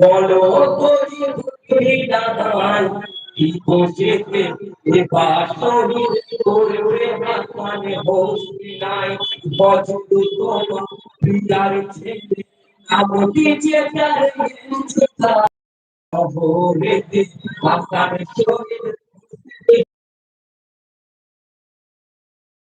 বলো করি দাদাই কি বসেতে এ বাসরি করে মানে হোসি নাই বজু তোম প্রিয়ার ছেলে। আমতি যে তার অহরেতে আকার শরীর